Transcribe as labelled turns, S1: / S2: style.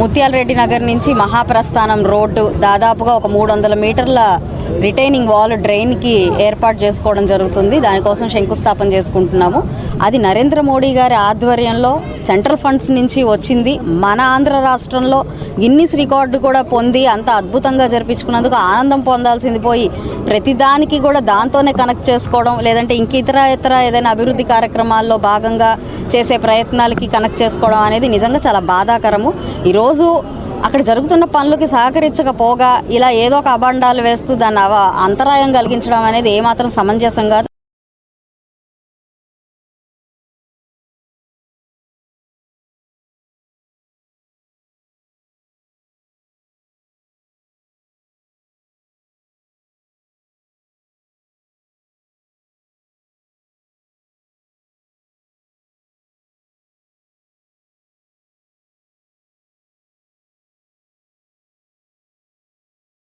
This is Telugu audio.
S1: ముత్యాలరెడ్డి నగర్ నుంచి మహాప్రస్థానం రోడ్డు దాదాపుగా ఒక మూడు వందల మీటర్ల రిటైనింగ్ వాల్ డ్రైన్కి ఏర్పాటు చేసుకోవడం జరుగుతుంది. దానికోసం శంకుస్థాపన చేసుకుంటున్నాము. అది నరేంద్ర మోడీ గారి ఆధ్వర్యంలో సెంట్రల్ ఫండ్స్ నుంచి వచ్చింది. మన ఆంధ్ర రాష్ట్రంలో గిన్నిస్ రికార్డు కూడా పొంది అంత అద్భుతంగా జరిపించుకున్నందుకు ఆనందం పొందాల్సింది పోయి ప్రతిదానికి కూడా దాంతోనే కనెక్ట్ చేసుకోవడం లేదంటే ఇంక ఇతర ఇతర ఏదైనా అభివృద్ధి కార్యక్రమాల్లో భాగంగా చేసే ప్రయత్నాలకి కనెక్ట్ చేసుకోవడం అనేది నిజంగా చాలా బాధాకరము. ఈరోజు అక్కడ జరుగుతున్న పనులకి సహకరించకపోగా ఇలా ఏదో ఒక అబండాలు వేస్తూ దాన్ని అవ అంతరాయం కలిగించడం అనేది ఏమాత్రం సమంజసం కాదు.